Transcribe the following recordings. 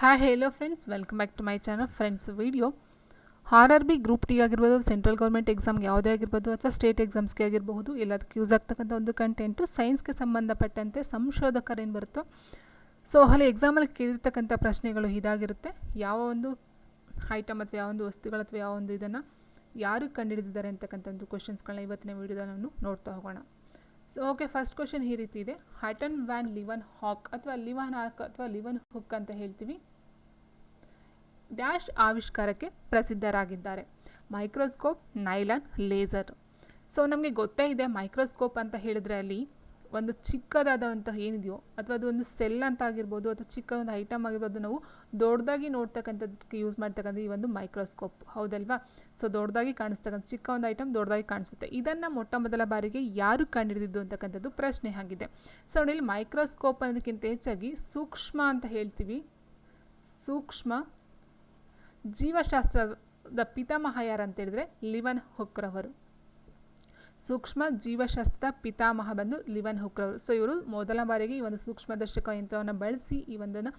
Hi hello friends welcome back to my channel friends video R R B group D ಆಗಿರ್ಬೋದು central government ಎಕ್ಸಾಮ್ಗೆ ಯಾವುದೇ ಆಗಿರ್ಬೋದು ಅಥವಾ state ಎಕ್ಸಾಮ್ಸ್ಗೆ ಆಗಿರಬಹುದು, ಎಲ್ಲದಕ್ಕೆ ಯೂಸ್ ಆಗ್ತಕ್ಕಂಥ ಒಂದು ಕಂಟೆಂಟು ಸೈನ್ಸ್ಗೆ ಸಂಬಂಧಪಟ್ಟಂತೆ ಸಂಶೋಧಕರೇನು ಬರುತ್ತೋ ಸೊ ಅಲ್ಲಿ ಎಕ್ಸಾಮಲ್ಲಿ ಕೇಳಿರ್ತಕ್ಕಂಥ ಪ್ರಶ್ನೆಗಳು ಇದಾಗಿರುತ್ತೆ. ಯಾವ ಒಂದು ಐಟಮ್ ಅಥವಾ ಯಾವ ಒಂದು ವಸ್ತುಗಳು ಅಥವಾ ಯಾವ ಒಂದು ಇದನ್ನು ಯಾರು ಕಂಡುಹಿಡಿದಿದ್ದಾರೆ ಅಂತಕ್ಕಂಥ ಒಂದು ಕ್ವಶನ್ಸ್ಗಳನ್ನ ಇವತ್ತಿನ ವೀಡಿಯೋದಲ್ಲಿ ನಾವು ನೋಡ್ತಾ ಹೋಗೋಣ. ಸೊ ಓಕೆ ಫಸ್ಟ್ ಕ್ವಶನ್ ಈ ರೀತಿ ಇದೆ. ಹಟನ್ ವ್ಯಾನ್ ಲಿವನ್ ಹಾಕ್ ಅಥವಾ ಲಿವನ್ ಹಾಕ್ ಅಥವಾ ಲಿವನ್ ಹುಕ್ ಅಂತ ಹೇಳ್ತೀವಿ. ಡ್ಯಾಶ್ ಆವಿಷ್ಕಾರಕ್ಕೆ ಪ್ರಸಿದ್ಧರಾಗಿದ್ದಾರೆ. Microscope, nylon, laser. ಸೊ ನಮಗೆ ಗೊತ್ತೇ ಇದೆ, ಮೈಕ್ರೋಸ್ಕೋಪ್ ಅಂತ ಹೇಳಿದ್ರೆ ಅಲ್ಲಿ ಒಂದು ಚಿಕ್ಕದಾದಂತಹ ಏನಿದೆಯೋ, ಅಥವಾ ಅದು ಒಂದು ಸೆಲ್ ಅಂತ ಆಗಿರ್ಬೋದು, ಅಥವಾ ಚಿಕ್ಕ ಒಂದು ಐಟಮ್ ಆಗಿರ್ಬೋದು, ನಾವು ದೊಡ್ಡದಾಗಿ ನೋಡ್ತಕ್ಕಂಥದ್ದಕ್ಕೆ ಯೂಸ್ ಮಾಡ್ತಕ್ಕಂಥ ಈ ಒಂದು ಮೈಕ್ರೋಸ್ಕೋಪ್. ಹೌದಲ್ವಾ? ಸೊ ದೊಡ್ಡದಾಗಿ ಕಾಣಿಸ್ತಕ್ಕಂಥ, ಚಿಕ್ಕ ಒಂದು ಐಟಮ್ ದೊಡ್ಡದಾಗಿ ಕಾಣಿಸುತ್ತೆ. ಇದನ್ನು ಮೊಟ್ಟ ಮೊದಲ ಬಾರಿಗೆ ಯಾರು ಕಂಡುಹಿಡಿದಿದ್ದು ಅಂತಕ್ಕಂಥದ್ದು ಪ್ರಶ್ನೆ ಆಗಿದೆ. ಸೊ ಇಲ್ಲಿ ಮೈಕ್ರೋಸ್ಕೋಪ್ ಅನ್ನೋದಕ್ಕಿಂತ ಹೆಚ್ಚಾಗಿ ಸೂಕ್ಷ್ಮ ಅಂತ ಹೇಳ್ತೀವಿ. ಸೂಕ್ಷ್ಮ ಜೀವಶಾಸ್ತ್ರದ ಪಿತಾಮಹ ಯಾರು ಅಂತ ಹೇಳಿದ್ರೆ ಲಿವನ್ ಹುಕ್ರವರು. ಸೂಕ್ಷ್ಮ ಜೀವಶಾಸ್ತ್ರದ ಪಿತಾಮಹ ಬಂದು ಲಿವನ್ ಹುಕ್ರವರು. ಸೊ ಇವರು ಮೊದಲ ಬಾರಿಗೆ ಈ ಒಂದು ಸೂಕ್ಷ್ಮದರ್ಶಕ ಯಂತ್ರವನ್ನು ಬಳಸಿ ಈ ಒಂದನ್ನು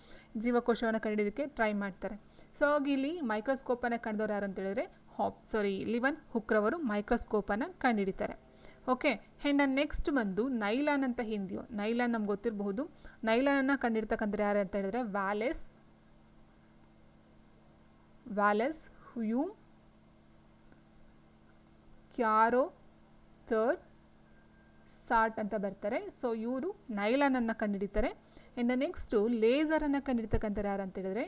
ಜೀವಕೋಶವನ್ನು ಕಂಡಿದ್ದಕ್ಕೆ ಟ್ರೈ ಮಾಡ್ತಾರೆ. ಸೊ ಹಾಗೆ ಇಲ್ಲಿ ಮೈಕ್ರೋಸ್ಕೋಪನ್ನು ಕಂಡವ್ರು ಯಾರು ಅಂತ ಹೇಳಿದ್ರೆ ಹಾಪ್ ಸಾರಿ ಲಿವನ್ ಹುಕ್ರವರು ಮೈಕ್ರೋಸ್ಕೋಪನ್ನು ಕಂಡುಹಿಡಿತಾರೆ ಓಕೆ ಹೆಂಡ ನೆಕ್ಸ್ಟ್ ಬಂದು ನೈಲಾನ್ ಅಂತ ಹಿಂದಿಯೋ, ನೈಲಾನ್ ನಮ್ಗೆ ಗೊತ್ತಿರಬಹುದು. ನೈಲಾನನ್ನು ಕಂಡಿಡ್ತಕ್ಕಂಥ ಯಾರು ಅಂತ ಹೇಳಿದ್ರೆ ವ್ಯಾಲೆಸ್ ವ್ಯಾಲೆಸ್ Hume, ಕ್ಯಾರೋ ಥರ್ಡ್ ಸಾಟ್ ಅಂತ ಬರ್ತಾರೆ. ಸೊ ಇವರು ನೈಲಾನನ್ನು ಕಂಡುಹಿಡಿತಾರೆ ಇನ್ನು ನೆಕ್ಸ್ಟು ಲೇಸರನ್ನು ಕಂಡುಹಿಡಿತಕ್ಕಂಥವ್ರು ಯಾರು ಅಂತ ಹೇಳಿದ್ರೆ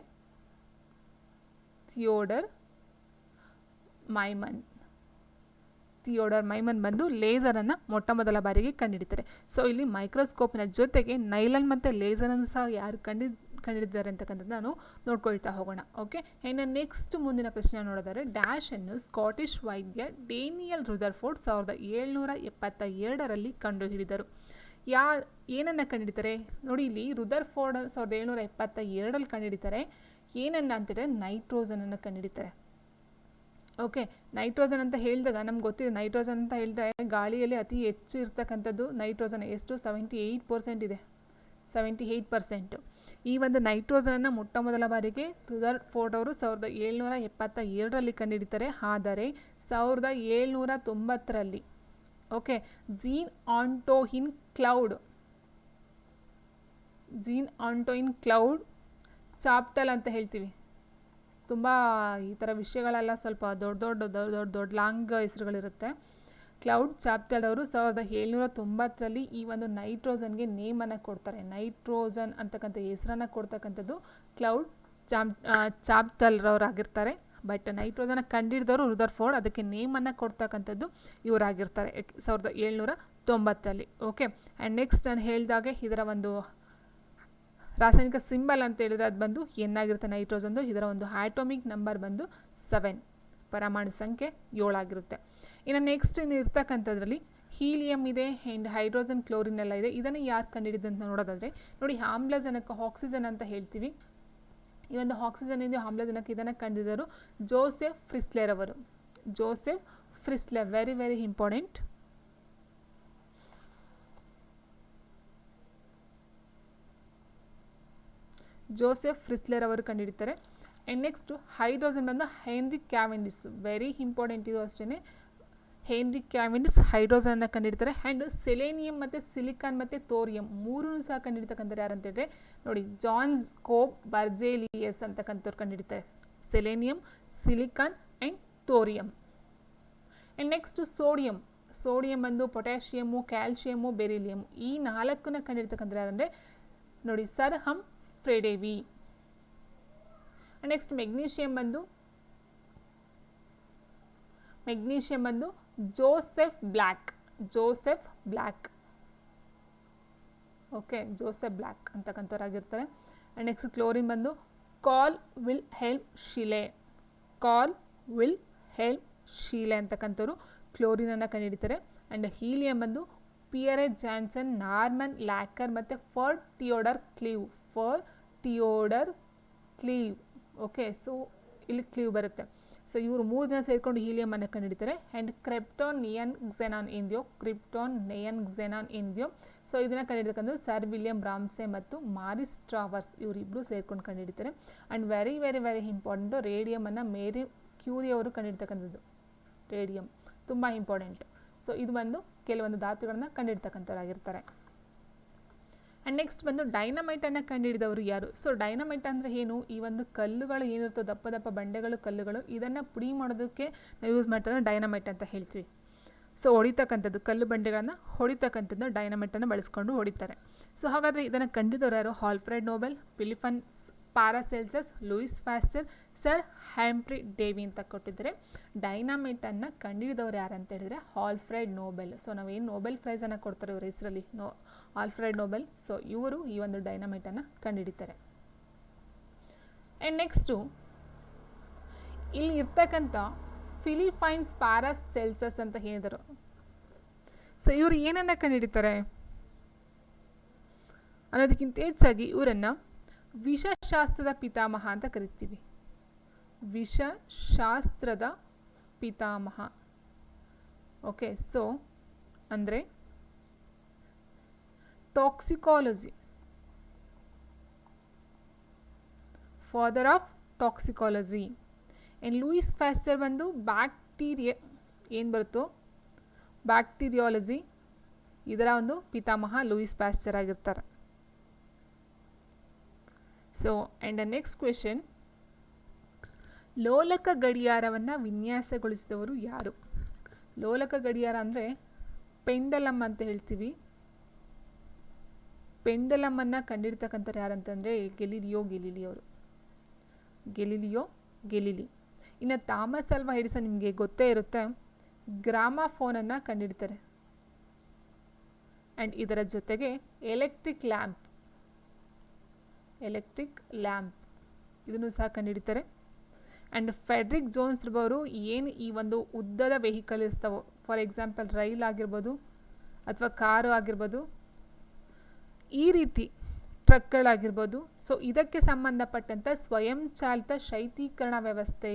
ಥಿಯೋಡರ್ ಮೈಮನ್ ಥಿಯೋಡರ್ ಮೈಮನ್ ಬಂದು ಲೇಸರನ್ನು ಮೊಟ್ಟ ಮೊದಲ ಬಾರಿಗೆ ಕಂಡುಹಿಡಿತಾರೆ ಸೊ ಇಲ್ಲಿ ಮೈಕ್ರೋಸ್ಕೋಪ್ನ ಜೊತೆಗೆ ನೈಲನ್ ಮತ್ತು ಲೇಸರನ್ನು ಸಹ ಯಾರು ಕಂಡು ಕಂಡುಹಿಡಿದ್ದಾರೆ ಅಂತಕ್ಕಂಥದ್ದು ನಾನು ನೋಡ್ಕೊಳ್ತಾ ಹೋಗೋಣ. ಓಕೆ ಇನ್ನು ನೆಕ್ಸ್ಟ್ ಮುಂದಿನ ಪ್ರಶ್ನೆ ನೋಡಿದರೆ ಡ್ಯಾಶ್ ಅನ್ನು ಸ್ಕಾಟಿಷ್ ವೈದ್ಯ ಡೇನಿಯಲ್ ರುದರ್ಫೋರ್ಡ್ ಸಾವಿರದ ಏಳ್ನೂರ ಎಪ್ಪತ್ತ ಎರಡರಲ್ಲಿ ಕಂಡುಹಿಡಿದರು. ಯಾ, ಏನನ್ನು ಕಂಡುಹಿಡಿತಾರೆ? ನೋಡಿ ಇಲ್ಲಿ ರುದರ್ಫೋರ್ಡ್ ಸಾವಿರದ ಏಳ್ನೂರ ಎಪ್ಪತ್ತ ಎರಡರಲ್ಲಿ ಕಂಡುಹಿಡಿತಾರೆ. ಏನನ್ನ ಅಂತೇಳಿದ್ರೆ ನೈಟ್ರೋಜನನ್ನು ಕಂಡುಹಿಡಿತಾರೆ. ಓಕೆ ನೈಟ್ರೋಜನ್ ಅಂತ ಹೇಳಿದಾಗ ನಮ್ಗೆ ಗೊತ್ತಿದೆ ನೈಟ್ರೋಜನ್ ಅಂತ ಹೇಳಿದ್ರೆ ಗಾಳಿಯಲ್ಲಿ ಅತಿ ಹೆಚ್ಚು ಇರ್ತಕ್ಕಂಥದ್ದು ನೈಟ್ರೋಜನ್ ಎಷ್ಟು? ಸೆವೆಂಟಿ ಏಯ್ಟ್ ಪರ್ಸೆಂಟ್ ಇದೆ. ಸೆವೆಂಟಿ ಏಯ್ಟ್ ಪರ್ಸೆಂಟು ಈ ಒಂದು ನೈಟ್ರೋಜನನ್ನು ಮೊಟ್ಟ ಮೊದಲ ಬಾರಿಗೆ ರುದರ್ ಫೋರ್ಡ್ ಅವರು ಸಾವಿರದ ಏಳ್ನೂರ ಎಪ್ಪತ್ತ ಏಳರಲ್ಲಿ ಕಂಡುಹಿಡಿತಾರೆ ಆದರೆ ಸಾವಿರದ ಏಳ್ನೂರ ತೊಂಬತ್ತರಲ್ಲಿ, okay Jean Antoine Claude Jean Antoine Claude Chaptal ಅಂತ ಹೇಳ್ತೀವಿ. ತುಂಬ ಈ ಥರ ವಿಷಯಗಳೆಲ್ಲ ಸ್ವಲ್ಪ ದೊಡ್ಡ ದೊಡ್ಡ ದೊಡ್ಡ ದೊಡ್ಡ ಲಾಂಗ್ ಹೆಸರುಗಳಿರುತ್ತೆ. ಕ್ಲೌಡ್ ಚಾಪ್ಟರ್ ಅವರು ಸಾವಿರದ ಏಳ್ನೂರ ತೊಂಬತ್ತರಲ್ಲಿ ಈ ಒಂದು ನೈಟ್ರೋಜನ್ಗೆ ನೇಮನ್ನು ಕೊಡ್ತಾರೆ. ನೈಟ್ರೋಜನ್ ಅಂತಕ್ಕಂಥ ಹೆಸರನ್ನು ಕೊಡ್ತಕ್ಕಂಥದ್ದು ಕ್ಲೌಡ್ ಚಾಪ್ ಚಾಪ್ಟಲ್ರವರಾಗಿರ್ತಾರೆ ಬಟ್ ನೈಟ್ರೋಜನ ಕಂಡಿಡಿದವರು ರುದರ್ ಫೋರ್ಡ್ ಅದಕ್ಕೆ ನೇಮನ್ನು ಕೊಡ್ತಕ್ಕಂಥದ್ದು ಇವರಾಗಿರ್ತಾರೆ. ಸಾವಿರದ ಏಳ್ನೂರ ತೊಂಬತ್ತಲ್ಲಿ. ಓಕೆ, ಆ್ಯಂಡ್ ನೆಕ್ಸ್ಟ್ ನಾನು ಹೇಳಿದಾಗೆ ಇದರ ಒಂದು ರಾಸಾಯನಿಕ ಸಿಂಬಲ್ ಅಂತ ಹೇಳಿದ್ರೆ ಅದು ಬಂದು ಏನಾಗಿರುತ್ತೆ ನೈಟ್ರೋಜನ್ದು. ಇದರ ಒಂದು ಆಟೋಮಿಕ್ ನಂಬರ್ ಬಂದು ಸೆವೆನ್. ಪರಮಾಣು ಸಂಖ್ಯೆ ಏಳಾಗಿರುತ್ತೆ. ಇನ್ನು ನೆಕ್ಸ್ಟ್ ಇನ್ನು ಇರ್ತಕ್ಕಂಥದ್ರಲ್ಲಿ ಹೀಲಿಯಂ ಇದೆ ಆ್ಯಂಡ್ ಹೈಡ್ರೋಜನ್ ಕ್ಲೋರಿನ್ ಎಲ್ಲ ಇದೆ. ಇದನ್ನು ಯಾರು ಕಂಡುಹಿಡಿದು ಅಂತ ನೋಡೋದಾದರೆ, ನೋಡಿ ಆಮ್ಲಜನಕ, ಆಕ್ಸಿಜನ್ ಅಂತ ಹೇಳ್ತೀವಿ. ಈ ಒಂದು ಆಕ್ಸಿಜನ್ ಇದೆ ಆಮ್ಲಜನಕ ಇದನ್ನು ಕಂಡಿದ್ದರು ಜೋಸೆಫ್ ಫ್ರಿಸ್ಲೆರ್ ಅವರು. Joseph Priestley very very important Joseph Priestley ಅವರು ಕಂಡುಹಿಡಿತಾರೆ. ಆ್ಯಂಡ್ ನೆಕ್ಸ್ಟು ಹೈಡ್ರೋಜನ್ ಬಂದು ಹೆನ್ರಿಕ್ ಕ್ಯಾವೆಂಡಿಸ್ ವೆರಿ ಇಂಪಾರ್ಟೆಂಟ್ ಇದು ಅಷ್ಟೇ ಹೆನ್ರಿಕ್ ಕ್ಯಾವಿನ್ಸ್ ಹೈಡ್ರೋಜನ್ನ ಕಂಡಿಡ್ತಾರೆ. ಆ್ಯಂಡ್ ಸೆಲೇನಿಯಂ ಮತ್ತು ಸಿಲಿಕಾನ್ ಮತ್ತು ತೋರಿಯಂ ಮೂರೂ ಸಹ ಕಂಡಿಡ್ತಕ್ಕಂಥವ್ರು ಯಾರು ಹೇಳಿದ್ರೆ, ನೋಡಿ John's coop ಬರ್ಜೇಲಿಯಸ್ ಅಂತಕ್ಕಂಥವ್ರು ಕಂಡಿಡ್ತಾರೆ. Selenium, silicon and ತೋರಿಯಂ. And next sodium. Sodium ಬಂದು ಪೊಟ್ಯಾಷಿಯಮು, ಕ್ಯಾಲ್ಶಿಯಮು ಬೆರಿಲಿಯಮ್ ಈ ನಾಲ್ಕನ್ನ ಯಾರು ಯಾರಂದರೆ ನೋಡಿ ಸರ್ ಹಮ್ ಫ್ರೆಡೆವಿ ನೆಕ್ಸ್ಟ್ ಮೆಗ್ನೀಷಿಯಂ ಬಂದು ಮೆಗ್ನೀಷಿಯಂ ಬಂದು Joseph Black Joseph Black okay Joseph Black ಅಂತಕ್ಕಂಥವ್ರಾಗಿರ್ತಾರೆ and next chlorine ಬಂದು Carl Wilhelm Scheele Carl Wilhelm Scheele ಅಂತಕ್ಕಂಥವ್ರು ಕ್ಲೋರಿನನ್ನು ಕಂಡುಹಿಡಿತಾರೆ and helium ಬಂದು ಪಿಯರೆ ಜಾನ್ಸನ್ ನಾರ್ಮನ್ ಲ್ಯಾಕರ್ ಮತ್ತು fur Theodore Cleve Per Teodor Cleve okay so ಇಲ್ಲಿ Cleve ಬರುತ್ತೆ. So ಇವರು ಮೂರು ಜನ ಸೇರಿಕೊಂಡು ಹೀಲಿಯಂ ಅನ್ನು ಕಂಡುಹಿಡಿತಾರೆ. And ಕ್ರೆಪ್ಟೋನ್ ನಿಯನ್ xenon ಇಂದಿಯೋ ಕ್ರಿಪ್ಟೋನ್ Nahyan xenon ಇಂದಿಯೋ. So ಇದನ್ನು ಕಂಡುಹಿಡಿತಕ್ಕಂಥ ಸರ್ ವಿಲಿಯಂ ರಾಮ್ಸೆ ಮತ್ತು ಮಾರಿಸ್ ಟ್ರಾವರ್ಸ್. ಇವರಿಬ್ಬರು ಸೇರ್ಕೊಂಡು ಕಂಡುಹಿಡಿತಾರೆ. And very very very important ರೇಡಿಯಮನ್ನು Marie Curie ಅವರು ಕಂಡುಹಿಡ್ತಕ್ಕಂಥದ್ದು. ರೇಡಿಯಂ. ತುಂಬ ಇಂಪಾರ್ಟೆಂಟ್ ಸೊ ಇದು ಬಂದು ಕೆಲವೊಂದು ಧಾತುಗಳನ್ನು ಕಂಡುಹಿಡ್ತಕ್ಕಂಥವ್ರಾಗಿರ್ತಾರೆ. ಆ್ಯಂಡ್ ನೆಕ್ಸ್ಟ್ ಬಂದು ಡೈನಮೈಟನ್ನು ಕಂಡುಹಿಡಿದವರು ಯಾರು? ಸೊ ಡೈನಮೈಟ್ ಅಂದರೆ ಏನು? ಈ ಒಂದು ಕಲ್ಲುಗಳು ಏನಿರುತ್ತೋ ದಪ್ಪ ದಪ್ಪ ಬಂಡೆಗಳು, ಕಲ್ಲುಗಳು, ಇದನ್ನು ಪುಡಿ ಮಾಡೋದಕ್ಕೆ ನಾವು ಯೂಸ್ ಮಾಡ್ತಾರೆ ಡೈನಮೈಟ್ ಅಂತ ಹೇಳ್ತೀವಿ. ಸೊ ಹೊಡಿತಕ್ಕಂಥದ್ದು, ಕಲ್ಲು ಬಂಡೆಗಳನ್ನು ಹೊಡಿತಕ್ಕಂಥದ್ದು ಡೈನಮೈಟನ್ನು ಬಳಸ್ಕೊಂಡು ಹೊಡಿತಾರೆ. ಸೊ ಹಾಗಾದರೆ ಇದನ್ನು ಕಂಡಿದ್ದವರು ಯಾರು? Alfred Nobel Philippus Paracelsus Louis Pasteur, sir Humphry Davy ಅಂತ ಕೊಟ್ಟಿದ್ದಾರೆ. ಡೈನಮೈಟನ್ನು ಕಂಡುಹಿಡಿದವರು ಯಾರು ಅಂತ ಹೇಳಿದರೆ ಹಾಲ್ಫ್ರೆಡ್ ನೋಬೆಲ್. ಸೊ ನಾವೇನು ನೋಬೆಲ್ ಪ್ರೈಸನ್ನು ಕೊಡ್ತಾರೆ ಇವ್ರ ಹೆಸರಲ್ಲಿ? No Alfred Nobel. ಸೊ ಇವರು ಈ ಒಂದು ಡೈನಮೈಟನ್ನು ಕಂಡುಹಿಡಿತಾರೆ ಆ್ಯಂಡ್ ನೆಕ್ಸ್ಟು ಇಲ್ಲಿ ಇರ್ತಕ್ಕಂಥ ಫಿಲಿಪೈನ್ಸ್ ಪ್ಯಾರಸ್ ಸೆಲ್ಸಸ್ ಅಂತ ಹೇಳಿದರು. ಸೊ ಇವರು ಏನನ್ನು ಕಂಡುಹಿಡಿತಾರೆ ಅನ್ನೋದಕ್ಕಿಂತ ಹೆಚ್ಚಾಗಿ ಇವರನ್ನು ವಿಷಶಾಸ್ತ್ರದ ಪಿತಾಮಹ ಅಂತ ಕರಿತೀವಿ. ವಿಷಶಾಸ್ತ್ರದ ಪಿತಾಮಹ. ಓಕೆ ಸೊ ಅಂದರೆ toxicology father of toxicology and Louis Pasteur ಬಂದು ಬ್ಯಾಕ್ಟೀರಿಯಾ ಏನು ಬರುತ್ತೋ? ಬ್ಯಾಕ್ಟೀರಿಯಾಲಜಿ ಇದರ ಒಂದು ಪಿತಾಮಹ ಲೂಯಿಸ್ ಪ್ಯಾಸ್ಚರ್ ಆಗಿರ್ತಾರೆ. ಸೊ ಆ್ಯಂಡ್ ನೆಕ್ಸ್ಟ್ ಕ್ವೆಶನ್ ಲೋಲಕ ಗಡಿಯಾರವನ್ನು ವಿನ್ಯಾಸಗೊಳಿಸಿದವರು ಯಾರು? ಲೋಲಕ ಗಡಿಯಾರ ಅಂದರೆ ಪೆಂಡಲಮ್ ಅಂತ ಹೇಳ್ತೀವಿ. ಪೆಂಡಲಮನ್ನು ಕಂಡಿಡ್ತಕ್ಕಂಥವ್ರು ಯಾರಂತಂದರೆ ಗೆಲಿಲಿಯೋ ಗೆಲಿಲಿ ಅವರು. Galileo Galilei. ಇನ್ನು ಥಾಮಸ್ ಅಲ್ವಾ ಎಡಿಸನ್ ನಿಮಗೆ ಗೊತ್ತೇ ಇರುತ್ತೆ, ಗ್ರಾಮಾಫೋನನ್ನು ಕಂಡಿಡ್ತಾರೆ. ಆ್ಯಂಡ್ ಇದರ ಜೊತೆಗೆ ಎಲೆಕ್ಟ್ರಿಕ್ ಲ್ಯಾಂಪ್ ಎಲೆಕ್ಟ್ರಿಕ್ ಲ್ಯಾಂಪ್ ಇದನ್ನು ಸಹ ಕಂಡುಹಿಡಿತಾರೆ ಆ್ಯಂಡ್ ಫೆಡ್ರಿಕ್ ಜೋನ್ಸ್ ಅವರು ಏನು ಈ ಒಂದು ಉದ್ದದ ವೆಹಿಕಲ್ ಇರ್ತಾವೋ, ಫಾರ್ ಎಕ್ಸಾಂಪಲ್ ರೈಲ್ ಆಗಿರ್ಬೋದು ಅಥವಾ ಕಾರು ಆಗಿರ್ಬೋದು ಈ ರೀತಿ ಟ್ರಕ್ಗಳಾಗಿರ್ಬೋದು. ಸೊ ಇದಕ್ಕೆ ಸಂಬಂಧಪಟ್ಟಂಥ ಸ್ವಯಂಚಾಲಿತ ಶೈತೀಕರಣ ವ್ಯವಸ್ಥೆ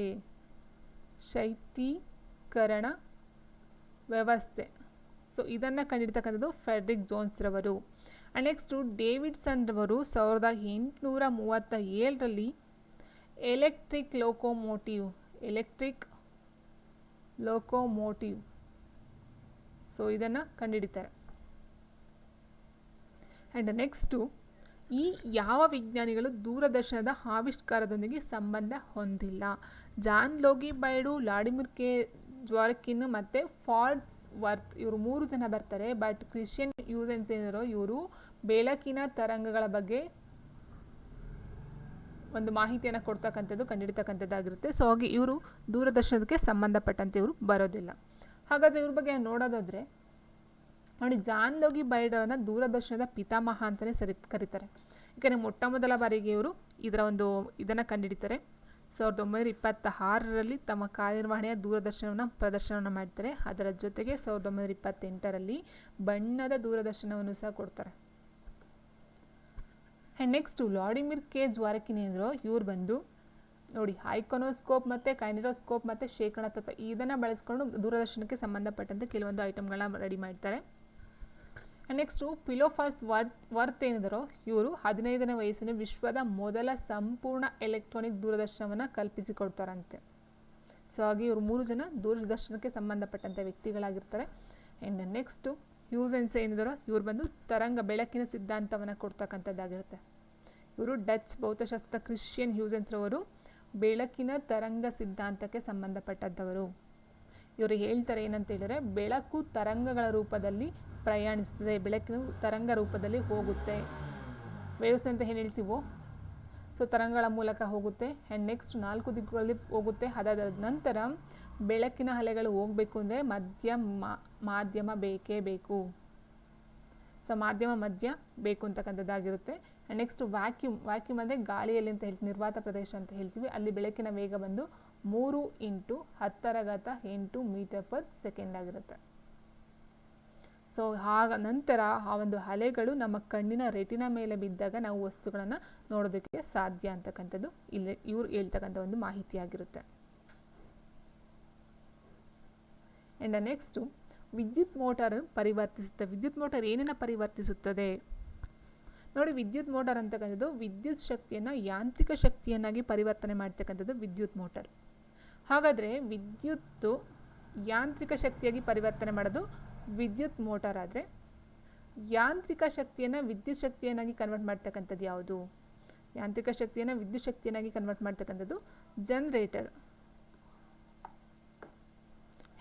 ಶೈತೀಕರಣ ವ್ಯವಸ್ಥೆ. ಸೊ ಇದನ್ನು ಕಂಡಿಡ್ತಕ್ಕಂಥದ್ದು ಫೆಡ್ರಿಕ್ ಜೋನ್ಸ್ ರವರು. ಆ್ಯಂಡ್ ನೆಕ್ಸ್ಟು ಡೇವಿಡ್ಸನ್ ರವರು ಸಾವಿರದ ಎಂಟುನೂರ ಮೂವತ್ತ ಏಳರಲ್ಲಿ electric locomotive electric locomotive. So ಇದನ್ನು ಕಂಡುಹಿಡಿತಾರೆ ಆ್ಯಂಡ್ ನೆಕ್ಸ್ಟು ಈ ಯಾವ ವಿಜ್ಞಾನಿಗಳು ದೂರದರ್ಶನದ ಆವಿಷ್ಕಾರದೊಂದಿಗೆ ಸಂಬಂಧ ಹೊಂದಿಲ್ಲ? John Logie, Baird Vladimir K. Zworykin ಮತ್ತು ಫಾರ್ಡ್ಸ್ ವರ್ತ್ ಇವರು ಮೂರು ಜನ ಬರ್ತಾರೆ. ಬಟ್ ಕ್ರಿಶ್ಚಿಯನ್ ಯೂಸೆನ್ಸ್ ಏನಿರೋ ಇವರು ಬೆಳಕಿನ ತರಂಗಗಳ ಬಗ್ಗೆ ಒಂದು ಮಾಹಿತಿಯನ್ನು ಕೊಡ್ತಕ್ಕಂಥದ್ದು ಕಂಡುಹಿಡಿತಕ್ಕಂಥದ್ದಾಗಿರುತ್ತೆ ಸೊ ಹಾಗೆ ಇವರು ದೂರದರ್ಶನಕ್ಕೆ ಸಂಬಂಧಪಟ್ಟಂತೆ ಇವರು ಬರೋದಿಲ್ಲ. ಹಾಗಾದರೆ ಇವ್ರ ಬಗ್ಗೆ ನೋಡೋದಾದರೆ ನೋಡಿ ಜಾನ್ ಲೋಗಿ ಬೈಡರನ್ನು ದೂರದರ್ಶನದ ಪಿತಾಮಹ ಅಂತಲೇ ಸರಿ ಕರೀತಾರೆ. ಯಾಕೆಂದರೆ ಮೊಟ್ಟ ಮೊದಲ ಬಾರಿಗೆ ಇವರು ಇದರ ಒಂದು ಇದನ್ನು ಕಂಡುಹಿಡಿತಾರೆ ಸಾವಿರದ ಒಂಬೈನೂರ ಇಪ್ಪತ್ತ ಆರರಲ್ಲಿ ತಮ್ಮ ಕಾರ್ಯನಿರ್ವಹಣೆಯ ದೂರದರ್ಶನವನ್ನು ಪ್ರದರ್ಶನವನ್ನು ಮಾಡ್ತಾರೆ. ಅದರ ಜೊತೆಗೆ ಸಾವಿರದ ಒಂಬೈನೂರ ಇಪ್ಪತ್ತೆಂಟರಲ್ಲಿ ಬಣ್ಣದ ದೂರದರ್ಶನವನ್ನು ಸಹ ಕೊಡ್ತಾರೆ. And next Vladimir K. Zworykin ಅಂದರು ಇವ್ರು ಬಂದು ನೋಡಿ ಹೈಕೊನೋಸ್ಕೋಪ್ ಮತ್ತು ಕೈನಿರೋಸ್ಕೋಪ್ ಮತ್ತು ಶೇಖರಣಾ ತತ್ವ ಇದನ್ನು ಬಳಸ್ಕೊಂಡು ದೂರದರ್ಶನಕ್ಕೆ ಸಂಬಂಧಪಟ್ಟಂತೆ ಕೆಲವೊಂದು ಐಟಮ್ಗಳನ್ನ ರೆಡಿ ಮಾಡ್ತಾರೆ. ನೆಕ್ಸ್ಟು ಪಿಲೋಫರ್ಸ್ ವರ್ತ್ ವರ್ತ್ ಏನಿದಾರೋ, ಇವರು ಹದಿನೈದನೇ ವಯಸ್ಸಿನ ವಿಶ್ವದ ಮೊದಲ ಸಂಪೂರ್ಣ ಎಲೆಕ್ಟ್ರಾನಿಕ್ ದೂರದರ್ಶನವನ್ನು ಕಲ್ಪಿಸಿಕೊಡ್ತಾರಂತೆ. ಸೊ ಹಾಗೆ ಇವರು ಮೂರು ಜನ ದೂರದರ್ಶನಕ್ಕೆ ಸಂಬಂಧಪಟ್ಟಂಥ ವ್ಯಕ್ತಿಗಳಾಗಿರ್ತಾರೆ. ಆ್ಯಂಡ್ ನೆಕ್ಸ್ಟು ಹ್ಯೂಸೆನ್ಸ್ ಏನಿದಾರೋ, ಇವರು ಬಂದು ತರಂಗ ಬೆಳಕಿನ ಸಿದ್ಧಾಂತವನ್ನು ಕೊಡ್ತಕ್ಕಂಥದ್ದಾಗಿರುತ್ತೆ. ಇವರು ಡಚ್ ಭೌತಶಾಸ್ತ್ರ ಕ್ರಿಶ್ಚಿಯನ್ ಹ್ಯೂಸೆನ್ಸ್ ಅವರು ಬೆಳಕಿನ ತರಂಗ ಸಿದ್ಧಾಂತಕ್ಕೆ ಸಂಬಂಧಪಟ್ಟದ್ದವರು. ಇವರು ಹೇಳ್ತಾರೆ ಏನಂತ ಹೇಳಿದರೆ, ಬೆಳಕು ತರಂಗಗಳ ರೂಪದಲ್ಲಿ ಪ್ರಯಾಣಿಸ್ತದೆ ಬೆಳಕಿನ ತರಂಗ ರೂಪದಲ್ಲಿ ಹೋಗುತ್ತೆ. ವೇವ್ಸ್ ಅಂತ ಏನು ಹೇಳ್ತೀವೋ? ಸೊ, ತರಂಗಗಳ ಮೂಲಕ ಹೋಗುತ್ತೆ. ಆ್ಯಂಡ್ ನೆಕ್ಸ್ಟ್ ನಾಲ್ಕು ದಿಕ್ಕುಗಳಲ್ಲಿ ಹೋಗುತ್ತೆ. ಅದಾದ ನಂತರ ಬೆಳಕಿನ ಅಲೆಗಳು ಹೋಗಬೇಕು ಅಂದರೆ ಮಧ್ಯ ಮಾಧ್ಯಮ ಬೇಕೇ ಬೇಕು. ಸೊ, ಮಾಧ್ಯಮ, ಮಧ್ಯ ಬೇಕು ಅಂತಕ್ಕಂಥದ್ದಾಗಿರುತ್ತೆ. ಆ್ಯಂಡ್ ನೆಕ್ಸ್ಟ್ ವ್ಯಾಕ್ಯೂಮ್ ವ್ಯಾಕ್ಯೂಮ್ ಅಂದರೆ ಗಾಳಿಯಲ್ಲಿ ಅಂತ ಹೇಳ್ತೀವಿ, ನಿರ್ವಾತ ಪ್ರದೇಶ ಅಂತ ಹೇಳ್ತೀವಿ. ಅಲ್ಲಿ ಬೆಳಕಿನ ವೇಗ ಬಂದು ಮೂರು ಇಂಟು ಹತ್ತರ ಘಾತ ಎಂಟು ಮೀಟರ್ ಪರ್ ಸೆಕೆಂಡ್ ಆಗಿರುತ್ತೆ. ಸೊ ಹಾಗ ನಂತರ ಆ ಒಂದು ಅಲೆಗಳು ನಮ್ಮ ಕಣ್ಣಿನ ರೆಟಿನ ಮೇಲೆ ಬಿದ್ದಾಗ ನಾವು ವಸ್ತುಗಳನ್ನು ನೋಡೋದಕ್ಕೆ ಸಾಧ್ಯ ಅಂತಕ್ಕಂಥದ್ದು ಇಲ್ಲಿ ಇವ್ರು ಹೇಳ್ತಕ್ಕಂಥ ಒಂದು ಮಾಹಿತಿಯಾಗಿರುತ್ತೆ. ಆ್ಯಂಡ್ ನೆಕ್ಸ್ಟು ವಿದ್ಯುತ್ ಮೋಟಾರ್ ಪರಿವರ್ತಿಸುತ್ತೆ. ವಿದ್ಯುತ್ ಮೋಟಾರ್ ಏನನ್ನು ಪರಿವರ್ತಿಸುತ್ತದೆ? ನೋಡಿ, ವಿದ್ಯುತ್ ಮೋಟಾರ್ ಅಂತಕ್ಕಂಥದ್ದು ವಿದ್ಯುತ್ ಶಕ್ತಿಯನ್ನು ಯಾಂತ್ರಿಕ ಶಕ್ತಿಯನ್ನಾಗಿ ಪರಿವರ್ತನೆ ಮಾಡ್ತಕ್ಕಂಥದ್ದು ವಿದ್ಯುತ್ ಮೋಟಾರ್. ಹಾಗಾದರೆ ವಿದ್ಯುತ್ತು ಯಾಂತ್ರಿಕ ಶಕ್ತಿಯಾಗಿ ಪರಿವರ್ತನೆ ಮಾಡೋದು ವಿದ್ಯುತ್ ಮೋಟಾರ್ ಆದರೆ ಯಾಂತ್ರಿಕ ಶಕ್ತಿಯನ್ನು ವಿದ್ಯುತ್ ಶಕ್ತಿಯನ್ನಾಗಿ ಕನ್ವರ್ಟ್ ಮಾಡ್ತಕ್ಕಂಥದ್ದು ಯಾವುದು? ಯಾಂತ್ರಿಕ ಶಕ್ತಿಯನ್ನು ವಿದ್ಯುತ್ ಶಕ್ತಿಯನ್ನಾಗಿ ಕನ್ವರ್ಟ್ ಮಾಡ್ತಕ್ಕಂಥದ್ದು ಜನ್ರೇಟರ್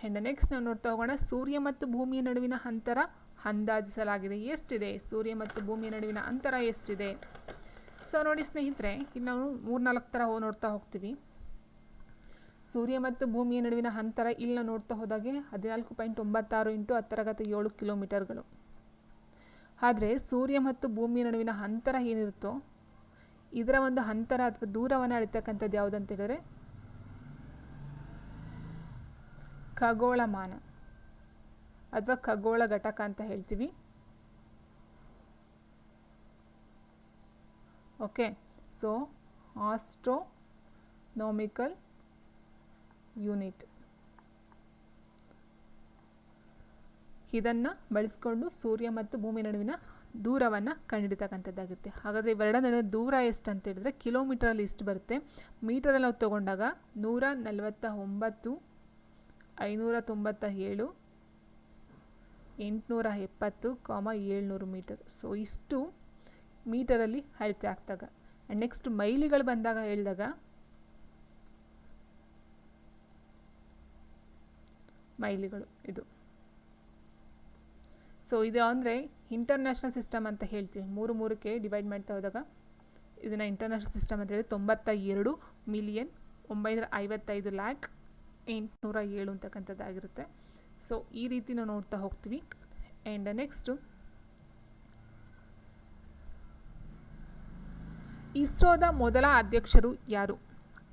ಹೆಂಡ ನೆಕ್ಸ್ಟ್ ನಾವು ನೋಡ್ತಾ ಹೋಗೋಣ, ಸೂರ್ಯ ಮತ್ತು ಭೂಮಿಯ ನಡುವಿನ ಅಂತರ ಅಂದಾಜಿಸಲಾಗಿದೆ. ಎಷ್ಟಿದೆ? ಸೂರ್ಯ ಮತ್ತು ಭೂಮಿಯ ನಡುವಿನ ಅಂತರ ಎಷ್ಟಿದೆ? ಸೊ ನೋಡಿ ಸ್ನೇಹಿತರೆ ಇಲ್ಲಿ ನಾವು ಮೂರ್ನಾಲ್ಕು ಥರ ನೋಡ್ತಾ ಹೋಗ್ತೀವಿ. ಸೂರ್ಯ ಮತ್ತು ಭೂಮಿಯ ನಡುವಿನ ಅಂತರ ಇಲ್ಲಿ ನೋಡ್ತಾ ಹೋದಾಗೆ ಹದಿನಾಲ್ಕು ಪಾಯಿಂಟ್ ಒಂಬತ್ತಾರು ಇಂಟು ಹತ್ತರಗತ ಏಳು ಕಿಲೋಮೀಟರ್ಗಳು. ಆದರೆ ಸೂರ್ಯ ಮತ್ತು ಭೂಮಿಯ ನಡುವಿನ ಅಂತರ ಏನಿರುತ್ತೋ, ಇದರ ಒಂದು ಅಂತರ ಅಥವಾ ದೂರವನ್ನು ಅಳಿತಕ್ಕಂಥದ್ದು ಯಾವುದಂತ ಹೇಳಿದರೆ ಖಗೋಳಮಾನ ಅಥವಾ ಖಗೋಳ ಘಟಕ ಅಂತ ಹೇಳ್ತೀವಿ. Okay so astronomical unit. ಇದನ್ನು ಬಳಸ್ಕೊಂಡು ಸೂರ್ಯ ಮತ್ತು ಭೂಮಿ ನಡುವಿನ ದೂರವನ್ನು ಕಂಡುಹಿಡಿತಕ್ಕಂಥದ್ದಾಗುತ್ತೆ ಹಾಗಾದರೆ ಇವೆರಡ ನಡುವೆ ದೂರ ಎಷ್ಟು ಅಂತ ಹೇಳಿದ್ರೆ ಕಿಲೋಮೀಟ್ರಲ್ಲಿ ಇಷ್ಟು ಬರುತ್ತೆ. ಮೀಟರಲ್ಲಿ ನಾವು ತೊಗೊಂಡಾಗ ನೂರ ನಲವತ್ತ ಒಂಬತ್ತು ಐನೂರ ತೊಂಬತ್ತ ಏಳು ಎಂಟುನೂರ ಎಪ್ಪತ್ತು, ಕಾಮ ಏಳ್ನೂರು ಮೀಟರ್. ಸೊ ಇಷ್ಟು ಮೀಟರಲ್ಲಿ ಅಳತೆ ಆಗ್ತಾಗ ಆ್ಯಂಡ್ ನೆಕ್ಸ್ಟ್ ಮೈಲಿಗಳು ಬಂದಾಗ ಹೇಳಿದಾಗ ಮೈಲಿಗಳು ಇದು. ಸೊ ಇದು ಅಂದರೆ ಇಂಟರ್ನ್ಯಾಷನಲ್ ಸಿಸ್ಟಮ್ ಅಂತ ಹೇಳ್ತೀವಿ. ಮೂರು ಮೂರಕ್ಕೆ ಡಿವೈಡ್ ಮಾಡ್ತಾ ಹೋದಾಗ ಇದನ್ನು ಇಂಟರ್ನ್ಯಾಷನಲ್ ಸಿಸ್ಟಮ್ ಅಂತ ಹೇಳಿ ತೊಂಬತ್ತ ಎರಡು ಮಿಲಿಯನ್ ಒಂಬೈನೂರ ಐವತ್ತೈದು ಲ್ಯಾಕ್ ಎಂಟುನೂರ ಏಳು ಅಂತಕ್ಕಂಥದ್ದಾಗಿರುತ್ತೆ. ಸೊ ಈ ರೀತಿ ನಾವು ನೋಡ್ತಾ ಹೋಗ್ತೀವಿ. ಆ್ಯಂಡ್ ನೆಕ್ಸ್ಟು ಇಸ್ರೋದ ಮೊದಲ ಅಧ್ಯಕ್ಷರು ಯಾರು?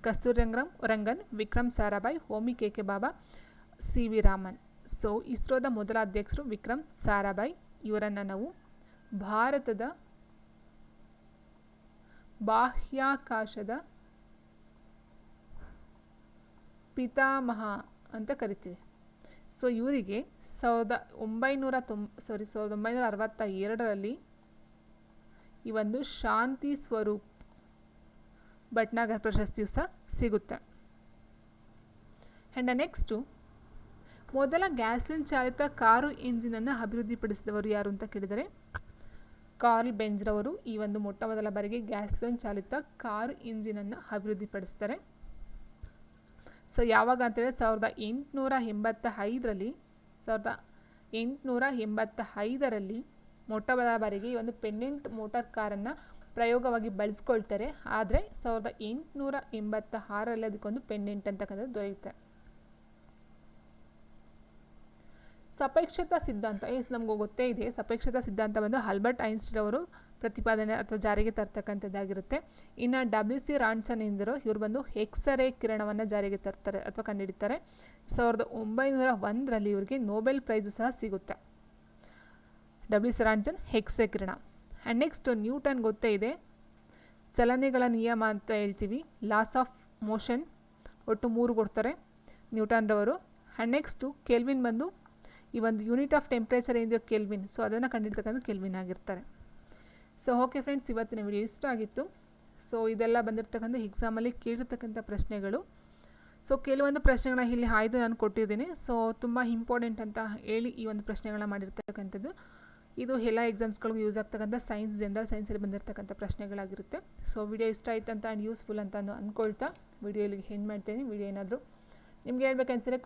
Kasturirangan Vikram Sarabhai, Homi K K Bhabha C V Raman. So, ಇಸ್ರೋದ ಮೊದಲ ಅಧ್ಯಕ್ಷರು ವಿಕ್ರಮ್ ಸಾರಾಭಾಯ್. ಇವರನ್ನು ನಾವು ಭಾರತದ ಬಾಹ್ಯಾಕಾಶದ ಪಿತಾಮಹ ಅಂತ ಕರಿತೀವಿ. ಸೊ, ಇವರಿಗೆ ಸಾವಿರದ ಒಂಬೈನೂರ ತೊಂಬ ಸಾರಿ ಸಾವಿರದ ಒಂಬೈನೂರ ಅರವತ್ತ ಎರಡರಲ್ಲಿ ಈ ಒಂದು ಶಾಂತಿ ಸ್ವರೂಪ್ ಭಟ್ನಾಗರ್ ಪ್ರಶಸ್ತಿಯು ಸಹ ಸಿಗುತ್ತೆ. ಆ್ಯಂಡ್ ನೆಕ್ಸ್ಟು ಮೊದಲ ಗ್ಯಾಸ್ಲಿನ್ ಚಾಲಿತ ಕಾರು ಇಂಜಿನನ್ನು ಅಭಿವೃದ್ಧಿಪಡಿಸಿದವರು ಯಾರು ಅಂತ ಕೇಳಿದರೆ, ಕಾರ್ಲ್ ಬೆಂಜ್ರವರು ಈ ಒಂದು ಮೊಟ್ಟ ಮೊದಲ ಬಾರಿಗೆ ಗ್ಯಾಸ್ಲಿನ್ ಚಾಲಿತ ಕಾರು ಇಂಜಿನನ್ನು ಅಭಿವೃದ್ಧಿಪಡಿಸ್ತಾರೆ ಸೊ, ಯಾವಾಗ ಅಂತೇಳಿ ಸಾವಿರದ ಎಂಟುನೂರ ಎಂಬತ್ತ ಐದರಲ್ಲಿ ಸಾವಿರದ ಎಂಟುನೂರ ಎಂಬತ್ತ ಐದರಲ್ಲಿ ಮೊಟ್ಟ ಮೊದಲ ಬಾರಿಗೆ ಈ ಒಂದು ಪೆಂಡೆಂಟ್ ಮೋಟಾರ್ ಕಾರನ್ನು ಪ್ರಯೋಗವಾಗಿ ಬಳಸ್ಕೊಳ್ತಾರೆ. ಆದರೆ, ಸಾವಿರದ ಎಂಟುನೂರ ಎಂಬತ್ತ ಆರರಲ್ಲಿ ಅದಕ್ಕೊಂದು ಪೆಂಡೆಂಟ್ ಅಂತಕ್ಕಂಥದ್ದು ದೊರೆಯುತ್ತೆ. ಸಪೇಕ್ಷತಾ ಸಿದ್ಧಾಂತ ಎಸ್ ನಮಗೂ ಗೊತ್ತೇ ಇದೆ, ಸಪೇಕ್ಷತಾ ಸಿದ್ಧಾಂತ ಬಂದು ಐನ್ಸ್ಟೀನ್ ಅವರು ಪ್ರತಿಪಾದನೆ ಅಥವಾ ಜಾರಿಗೆ ತರ್ತಕ್ಕಂಥದ್ದಾಗಿರುತ್ತೆ. ಇನ್ನು ಡಬ್ಲ್ಯೂ ಸಿ ರಾಣ್ಸನ್ ಎಂದರು ಇವರು ಬಂದು ಎಕ್ಸರೇ ಕಿರಣವನ್ನು ಜಾರಿಗೆ ತರ್ತಾರೆ ಅಥವಾ ಕಂಡುಹಿಡಿತಾರೆ. ಸಾವಿರದ ಒಂಬೈನೂರ ಒಂದರಲ್ಲಿ ಇವರಿಗೆ ನೋಬೆಲ್ ಪ್ರೈಸು ಸಹ ಸಿಗುತ್ತೆ. ಡಬ್ಲ್ಯೂ ಸಿ ರಾಣ್ಸನ್ ಹೆಕ್ಸೆ ಕಿರಣ. ಆ್ಯಂಡ್ ನೆಕ್ಸ್ಟ್ ನ್ಯೂಟನ್ ಗೊತ್ತೇ ಇದೆ. ಚಲನೆಗಳ ನಿಯಮ ಅಂತ ಹೇಳ್ತೀವಿ. ಲಾಸ್ ಆಫ್ ಮೋಷನ್, ಒಟ್ಟು ಮೂರು ಕೊಡ್ತಾರೆ ನ್ಯೂಟನ್ರವರು. ಆ್ಯಂಡ್ ನೆಕ್ಸ್ಟು ಕೆಲ್ವಿನ್ ಬಂದು ಈ ಒಂದು ಯೂನಿಟ್ ಆಫ್ ಟೆಂಪ್ರೇಚರ್ ಏನಿದೆಯೋ ಕೆಲ್ವಿನ್ ಸೊ ಅದನ್ನು ಕಂಡಿರ್ತಕ್ಕಂಥ ಕೆಲ್ವಿನ್ ಆಗಿರ್ತಾರೆ. ಸೊ ಓಕೆ ಫ್ರೆಂಡ್ಸ್ ಇವತ್ತಿನ ವಿಡಿಯೋ ಇಷ್ಟ ಆಗಿತ್ತು. ಸೊ ಇದೆಲ್ಲ ಬಂದಿರತಕ್ಕಂಥ ಎಕ್ಸಾಮಲ್ಲಿ ಕೇಳಿರ್ತಕ್ಕಂಥ ಪ್ರಶ್ನೆಗಳು. ಸೊ ಕೆಲವೊಂದು ಪ್ರಶ್ನೆಗಳನ್ನ ಇಲ್ಲಿ ಆಯ್ದು ನಾನು ಕೊಟ್ಟಿದ್ದೀನಿ. ಸೊ ತುಂಬ ಇಂಪಾರ್ಟೆಂಟ್ ಅಂತ ಹೇಳಿ ಈ ಒಂದು ಪ್ರಶ್ನೆಗಳನ್ನ ಮಾಡಿರ್ತಕ್ಕಂಥದ್ದು. ಇದು ಎಲ್ಲ ಎಕ್ಸಾಮ್ಸ್ಗಳಿಗೂ ಯೂಸ್ ಆಗ್ತಕ್ಕಂಥ ಸೈನ್ಸ್ ಜನರಲ್ ಸೈನ್ಸಲ್ಲಿ ಬಂದಿರತಕ್ಕಂಥ ಪ್ರಶ್ನೆಗಳಾಗಿರುತ್ತೆ. ಸೊ ವಿಡಿಯೋ ಇಷ್ಟ ಆಯ್ತು ಅಂತ ಆ್ಯಂಡ್ ಯೂಸ್ಫುಲ್ ಅಂತ ಅಂದ್ಕೊಳ್ತಾ ವಿಡಿಯೋ ಇಲ್ಲಿಗೆ ಹೆಂಗೆ ಮಾಡ್ತೀನಿ. ವಿಡಿಯೋ ಏನಾದರೂ ನಿಮ್ಗೆ ಹೇಳ್ಬೇಕನ್ಸಿದ್ರೆ